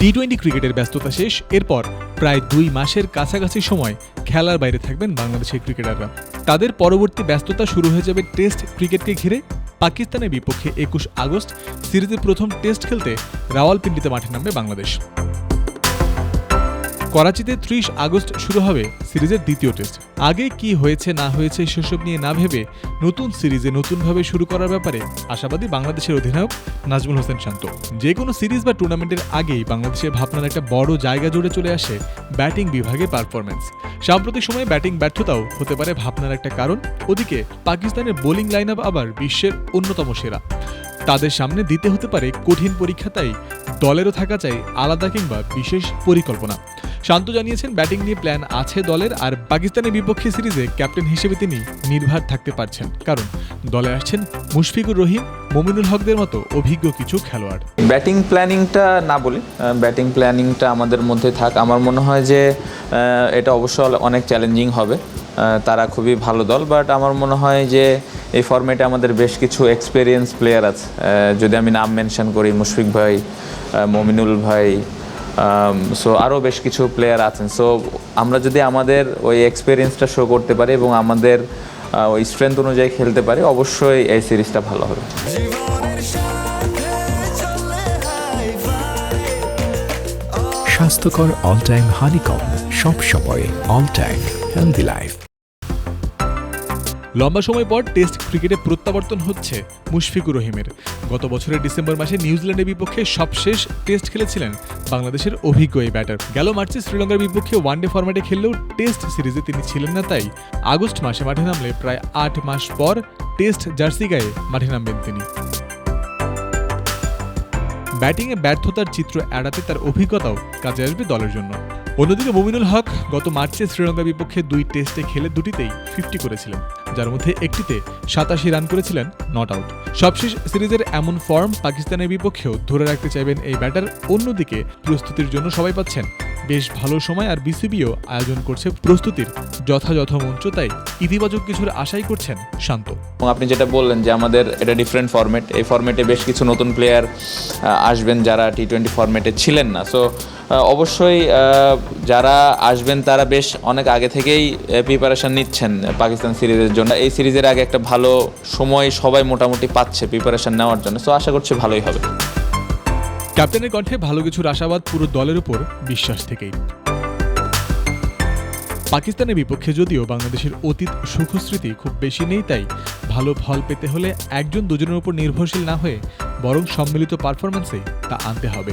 T twenty ক্রিকেটের ব্যস্ততা শেষ, এরপর প্রায় দুই মাসের কাছাকাছি সময় খেলার বাইরে থাকবেন বাংলাদেশের ক্রিকেটাররা। তাদের পরবর্তী ব্যস্ততা শুরু হয়ে যাবে টেস্ট ক্রিকেটকে ঘিরে। পাকিস্তানের বিপক্ষে একুশ আগস্ট সিরিজের প্রথম টেস্ট খেলতে রাওয়ালপিন্ডিতে মাঠে নামবে বাংলাদেশ। করাচিতে ত্রিশ আগস্ট শুরু হবে সিরিজের দ্বিতীয় টেস্ট। আগে কি হয়েছে, না হয়েছে সেসব নিয়ে না ভেবে নতুন সিরিজে নতুনভাবে শুরু করার ব্যাপারে আশাবাদী বাংলাদেশের অধিনায়ক নাজমুল হোসেন শান্ত। যে কোনো সিরিজ বা টুর্নামেন্টের আগেই বাংলাদেশের ভাবনার একটা বড় জায়গা জুড়ে চলে আসে ব্যাটিং বিভাগে পারফরমেন্স সাম্প্রতিক সময়ে ব্যাটিং ব্যর্থতাও হতে পারে ভাবনার একটা কারণ। ওদিকে পাকিস্তানের বোলিং লাইন আপ আবার বিশ্বের অন্যতম সেরা। তাদের সামনে দিতে হতে পারে কঠিন পরীক্ষা, তাই দলেরও থাকা চাই আলাদা কিংবা বিশেষ পরিকল্পনা। শান্ত জানিয়েছেন, ব্যাটিং নিয়ে প্ল্যান আছে দলের আর পাকিস্তানের বিপক্ষে সিরিজে ক্যাপ্টেন হিসেবে তিনি নির্ভার থাকতে পারছেন। কারণ দলে আসছেন মুশফিকুর রহিম, মমিনুল হকদের মতো অভিজ্ঞ কিছু খেলোয়াড়। ব্যাটিং প্ল্যানিংটা না বলি ব্যাটিং প্ল্যানিংটা আমাদের মধ্যে থাক। আমার মনে হয় যে এটা অবশ্য অনেক চ্যালেঞ্জিং হবে। তারা খুবই ভালো দল বাট আমার মনে হয় যে, এই ফর্মেটে আমাদের বেশ কিছু এক্সপেরিয়েন্স প্লেয়ার আছে। যদি আমি নাম মেনশন করি, মুশফিক ভাই মমিনুল ভাই সো আরও বেশ কিছু প্লেয়ার আছেন। সো আমরা যদি আমাদের ওই এক্সপিরিয়েন্সটা শো করতে পারি এবং আমাদের ওই স্ট্রেংথ অনুযায়ী খেলতে পারি, অবশ্যই এই সিরিজটা ভালো হবে। স্বাস্থ্যকর অল টাইম হানিকম সব সময় অল টাইম হেলদি লাইফ লম্বা সময় পর টেস্ট ক্রিকেটে প্রত্যাবর্তন হচ্ছে মুশফিকুর রহিমের। গত বছরের ডিসেম্বর মাসে নিউজিল্যান্ডের বিপক্ষে সবশেষ টেস্ট খেলেছিলেন বাংলাদেশের অভিজ্ঞ এই ব্যাটার। গেল মার্চে শ্রীলঙ্কার বিপক্ষে ওয়ানডে ফরম্যাটে খেললেও টেস্ট সিরিজে তিনি ছিলেন না তাই আগস্ট মাসে মাঠে নামলে প্রায় আট মাস পর টেস্ট জার্সি গায়ে মাঠে নামবেন তিনি। ব্যাটিংয়ে ব্যর্থতার চিত্র এড়াতে তার অভিজ্ঞতাও কাজে আসবে দলের জন্য। অন্যদিকে মুমিনুল হক গত মার্চে শ্রীলঙ্কার বিপক্ষে দুই টেস্টে খেলে দুটিতেই ফিফটি করেছিলেন, যার মধ্যে একটিতে সাতাশি রান করেছিলেন নট আউট সবশেষ সিরিজের এমন ফর্ম পাকিস্তানের বিপক্ষেও ধরে রাখতে চাইবেন এই ব্যাটার অন্যদিকে প্রস্তুতির জন্য সবাই পাচ্ছেন বেশ ভালো সময় আর বিসিবিও আয়োজন করছে প্রস্তুতির যথাযথ মঞ্চ, তাই ইতিবাচক কিছুর আশাই করছেন শান্ত। এবং আপনি যেটা বললেন যে আমাদের এটা ডিফারেন্ট ফরম্যাট এই ফরম্যাটে বেশ কিছু নতুন প্লেয়ার আসবেন যারা টি টোয়েন্টি ফরম্যাটে ছিলেন না। সো অবশ্যই যারা আসবেন তারা বেশ অনেক আগে থেকেই প্রিপারেশন নিচ্ছেন পাকিস্তান সিরিজের জন্য। এই সিরিজের আগে একটা ভালো সময় সবাই মোটামুটি পাচ্ছে প্রিপারেশন নেওয়ার জন্য। সো আশা করছি ভালোই হবে। ক্যাপ্টেনের কণ্ঠে ভালো কিছুর আশাবাদ পুরো দলের উপর বিশ্বাস থেকেই। পাকিস্তানের বিপক্ষে যদিও বাংলাদেশের অতীত সুখস্মৃতি খুব বেশি নেই, তাই ভালো ফল পেতে হলে একজন দুজনের উপর নির্ভরশীল না হয়ে বরং সম্মিলিত পারফরম্যান্সে তা আনতে হবে।